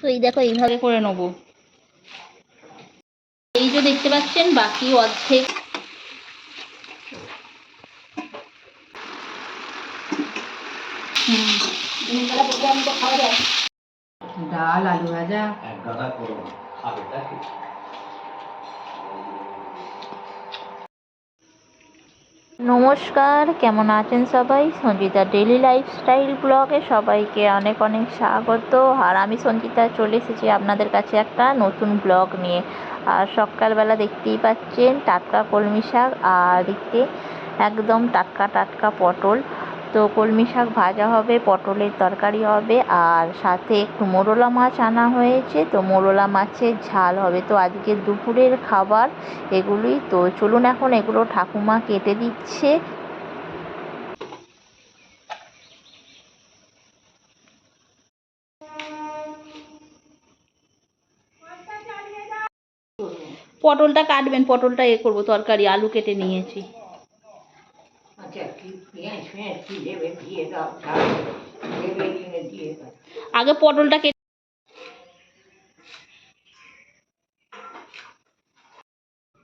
তো এই দেখো এইভাবে করে নেব। এই যে দেখতে পাচ্ছেন বাকি অর্ধেক। হুম ডাল আলু ভাজা। এক গাদা করো খাবে নমস্কার, কেমন আছেন সবাই? সঞ্জিতা ডেলি লাইফস্টাইল ব্লগে সবাইকে অনেক অনেক স্বাগত। আর আমি সঞ্জিতা, চলে এসেছি আপনাদের কাছে একটা নতুন ব্লগ নিয়ে। আর সকালবেলা দেখতেই পাচ্ছেন টাটকা কলমি শাক আর দেখতে একদম টাটকা টাটকা পটল। তো কলমি শাক ভাজা হবে, পটলের তরকারি হবে, আর সাথে একটু মোরলা মাছ আনা হয়েছে। তো মোরলা মাছের ঝাল হবে। তো আজকে দুপুরের খাবার এগুলোই। তো চলুন এখন এগুলো ঠাকুমা কেটে দিচ্ছে। পটলটা কাটবেন, পটলটা এ করব, তরকারি, আলু কেটে নিয়েছি। আগে পটলটা কেটে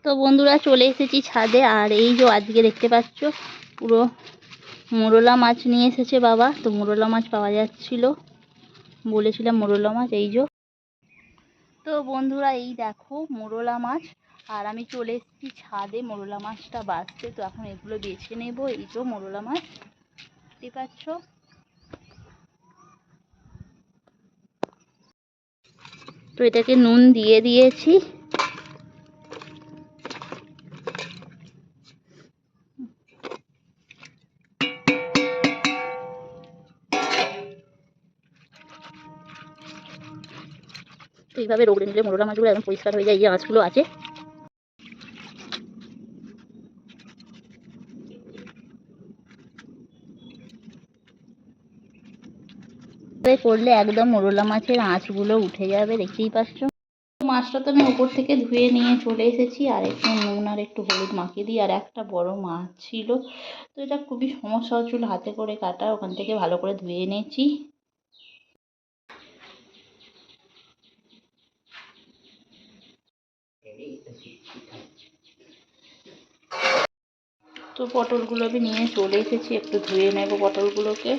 তো বন্ধুরা চলে এসেছি ছাদে, আর এই যে আজকে দেখতে পাচ্ছ, পুরো মোরলা মাছ নিয়ে এসেছে বাবা। তো মোরলা মাছ পাওয়া যাচ্ছিল, বলেছিলাম মোরলা মাছ, এই যে। তো বন্ধুরা, এই দেখো মোরলা মাছ। আর আমি চলে এসেছি ছাদে মোরলা মাছটা বাঁচতে। তো এখন এগুলো বেছে নেব। এই তো মোরলা মাছ, দেখতে পাচ্ছ? তো এটাকে নুন দিয়ে দিয়েছি। এইভাবে রোগড়ে নিলে মোরলা মাছগুলো একদম পরিষ্কার হয়ে যায়। এই যে মাছগুলো আছে করলে একদম মোরলা মাছের আঁচগুলো উঠে যাবে, দেখতেই পাচ্ছ? মাছটা তো আমি উপর থেকে ধুয়ে নিয়ে চলে এসেছি, আর একটু নুন আর একটু হলুদ মাখিয়ে দিই, আর একটা বড় মাছ ছিল। তো এটা খুবই সমস্যা হচ্ছিল, হাতে করে কাটা, ওখান থেকে ভালো করে ধুয়ে এনেছি। তো পটলগুলো আমি নিয়ে চলে এসেছি, একটু ধুয়ে নেব পটলগুলোকে।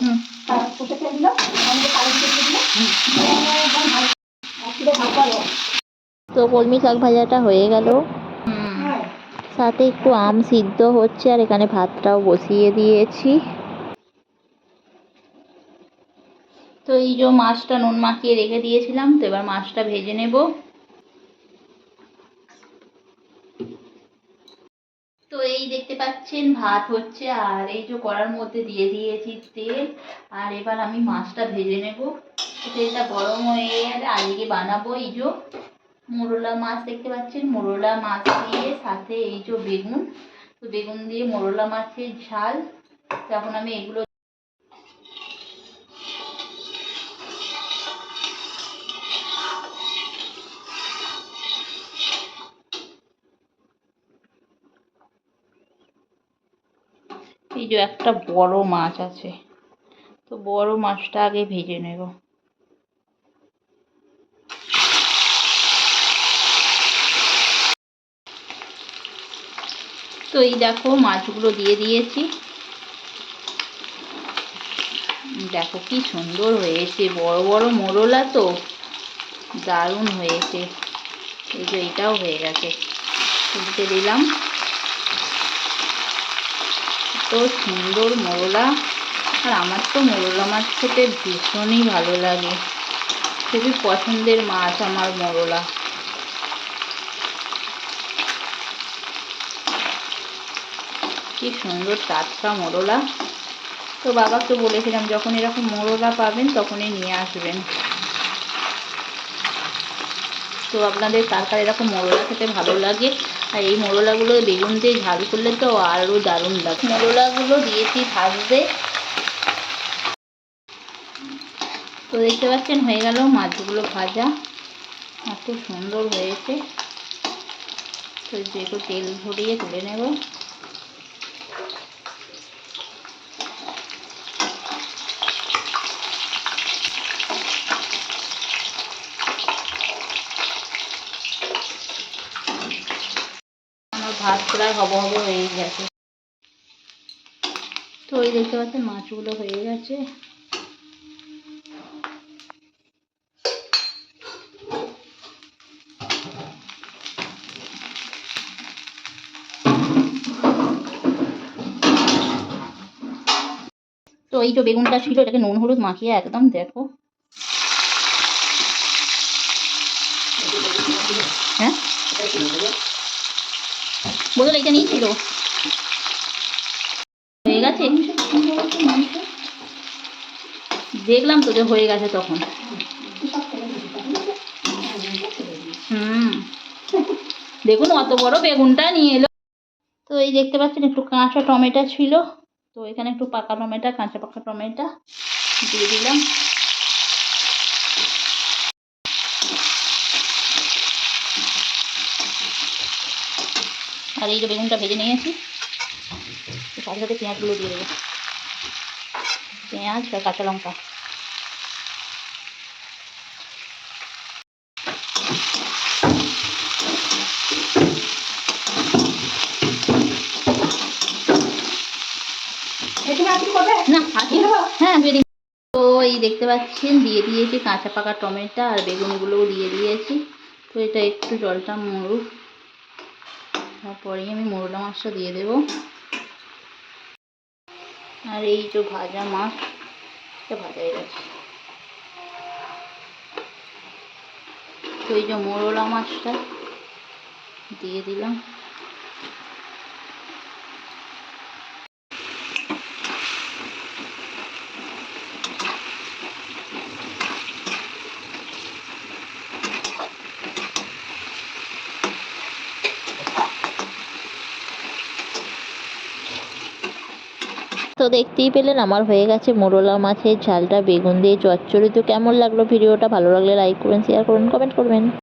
হুম তো কলমি শাক ভাজাটা হয়ে গেল। সাথে একটু আম সিদ্ধ হচ্ছে আর এখানে ভাতটাও বসিয়ে দিয়েছি। তো এই যে মাছটা নুন মাখিয়ে রেখে দিয়েছিলাম তো এবার মাছটা ভেজে নেব। তো এই দেখতে পাচ্ছেন, ভাত হচ্ছে, আর এই যে কড়ার মধ্যে দিয়ে দিয়েছি তেল, আর এবার আমি মাছটা ভেজে নেব। তেলটা গরম হয়ে গেলে আজকে বানাবো এই যে মোরলা মাছ, দেখতে পাচ্ছেন? মোরলা মাছ দিয়ে সাথে এই যে বেগুন, তো বেগুন দিয়ে মোরলা মাছের ঝাল তো এখন আমি এগুলো এই যে একটা বড় মাছ আছে। তো বড় মাছটা আগে ভেজে নেব। তো এই দেখো মাছগুলো দিয়ে দিয়েছি। দেখো কি সুন্দর হয়েছে, বড় বড় মোরলা তো, দারুণ হয়েছে। এই যে এটাও হয়ে গেছে। দিলাম। তো সুন্দর মোরলা। আর আমার তো মোরলা মাছ খেতে ভীষণই ভালো লাগে। খুবই পছন্দের মাছ আমার মোরলা। কি সুন্দর টাটকা মোরলা। তো বাবাকে বলেছিলাম, যখন এরকম মোরলা পাবেন, তখনই নিয়ে আসবেন। তো আপনাদের কার কার এরকম মোরলা খেতে ভালো লাগে? আর এই মোরলাগুলো বেগুন দিয়ে ঝাল করলে তো আরও দারুণ লাগে। মোরলাগুলো দিয়েছি ভাজতে তো দেখতে পাচ্ছেন, হয়ে গেল মাছগুলো ভাজা। খুব সুন্দর হয়েছে। তো যেহেতু তেল ঝরিয়ে তুলে নেব আমার ভাত প্রায় হব হব হয়ে গেছে। তো ওই দেখতে পাচ্ছেন মাছগুলো হয়ে গেছে। তো এই যে বেগুনটা ছিল, এটাকে নুন হলুদ মাখিয়ে একদম দেখো। হ্যাঁ? বদল এটা নিয়ে ছিল হয়ে গেছে? দেখলাম তো যে হয়ে গেছে তখন। হুম। দেখুন অত বড় বেগুনটা নিয়ে এলো। তো এই দেখতে পাচ্ছেন একটু কাঁচা টমেটো ছিল। তো এখানে একটু পাকা টমেটো, কাঁচা পাকা টমেটো দিয়ে দিলাম। আর এই যে বেগুনটা ভেজে নিয়েছি। সাথে সাথে পেঁয়াজগুলো দিয়ে দেবো। পেঁয়াজ আর কাঁচা লঙ্কা। না হ্যাঁ তো এই দেখতে পাচ্ছেন দিয়ে দিয়েছি কাঁচা পাকা টমেটো আর বেগুনগুলোও দিয়ে দিয়েছি। তো এটা একটু জলটা মরুক। তারপরেই আমি মোরলা মাছটা দিয়ে দেব। আর এই যে ভাজা মাছ, এটা ভাজা হয়ে গেছে তো এই যে মোরলা মাছটা দিয়ে দিলাম। তো দেখতেই পেলেন, আমার হয়ে গেছে মোরলা মাছের ঝালটা, বেগুন দিয়ে চচ্চড়ি। তো কেমন লাগল ভিডিওটা? ভালো লাগলে লাইক করবেন শেয়ার করবেন কমেন্ট করবেন।